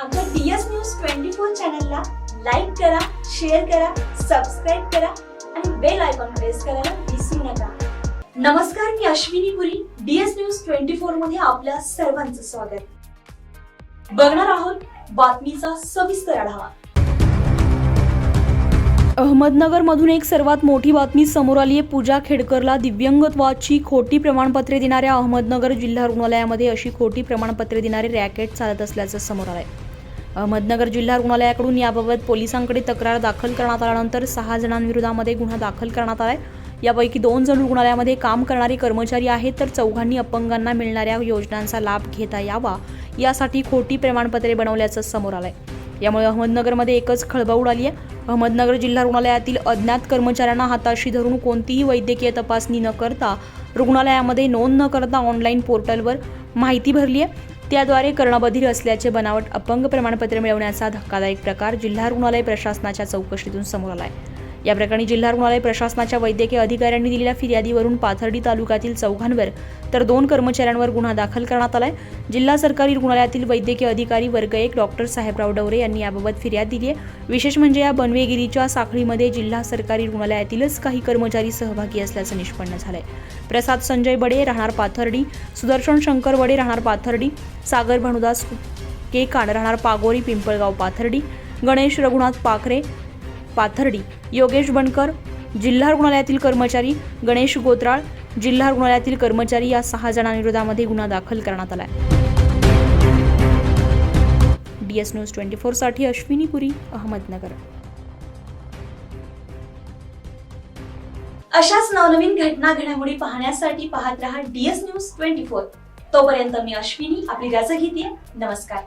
आमच्या DS news twenty four चॅनलला like करा शेअर करा सबस्क्राईब करा आणि बेल आयकॉन प्रेस करायला विसरू नका. नमस्कार मी Ashwini Puri DS news twenty फोरमध्ये आपल्या सर्वांचं स्वागत. बघणार आहोत बातमीचा सविस्तर आढावा. अहमदनगरमधून एक सर्वात मोठी बातमी समोर आली आहे. पूजा खेडकरला दिव्यंगत्वाची खोटी प्रमाणपत्रे देणाऱ्या अहमदनगर जिल्हा रुग्णालयामध्ये अशी खोटी प्रमाणपत्रे देणारे रॅकेट चालत असल्याचं समोर आलं आहे अहमदनगर जिल्हा रुग्णालयाकडून याबाबत पोलिसांकडे तक्रार दाखल करण्यात आल्यानंतर सहा जणांविरोधामध्ये गुन्हा दाखल करण्यात आला आहे यापैकी दोन जण रुग्णालयामध्ये काम करणारे कर्मचारी आहेत तर चौघांनी अपंगांना मिळणाऱ्या योजनांचा लाभ घेता यावा. यासाठी खोटी प्रमाणपत्रे बनवल्याचं समोर आलंय. यामुळे अहमदनगरमध्ये एकच खळबळ उडाली आहे. अहमदनगर जिल्हा रुग्णालयातील अज्ञात कर्मचाऱ्यांना हाताशी धरून कोणतीही वैद्यकीय तपासणी न करता रुग्णालयामध्ये नोंद न करता ऑनलाईन पोर्टलवर माहिती भरली आहे. त्याद्वारे कर्णबधीर असल्याचे बनावट अपंग प्रमाणपत्र मिळवण्याचा धक्कादायक प्रकार जिल्हा रुग्णालय प्रशासनाच्या चौकशीतून समोर आला आहे या प्रकरणी जिल्हा रुग्णालय प्रशासनाच्या वैद्यकीय अधिकाऱ्यांनी दिलेल्या फिर्यादीवरून पाथर्डी तालुक्यातील चौघांवर तर दोन कर्मचाऱ्यांवर गुन्हा दाखल करण्यात आलाय. जिल्हा सरकारी रुग्णालयातील वैद्यकीय अधिकारी वर्ग एक डॉक्टर साहेबराव डवरे यांनी याबाबत फिर्याद दिली आहे. विशेष म्हणजे या बनवेगिरीच्या साखळीमध्ये जिल्हा सरकारी रुग्णालयातीलच काही कर्मचारी सहभागी असल्याचं निष्पन्न झालंय. प्रसाद संजय बडे राहणार पाथर्डी सुदर्शन शंकर बडे राहणार पाथर्डी सागर भानुदास केकाण राहणार पागोरी पिंपळगाव पाथर्डी गणेश रघुनाथ पाखरे पाथर्डी योगेश बनकर जिल्हा रुग्णालयातील कर्मचारी गणेश गोत्राळ जिल्हा रुग्णालयातील कर्मचारी या सहा जणांविरोधामध्ये गुन्हा दाखल करण्यात आला डीएस न्यूज ट्वेंटी फोरसाठी अश्विनी पुरी अहमदनगर. अशाच नवनवीन घटना घडामोडी पाहण्यासाठी पाहत रहा डीएस न्यूज ट्वेंटी फोर तोपर्यंत मी अश्विनी आपली रजा घेते. नमस्कार.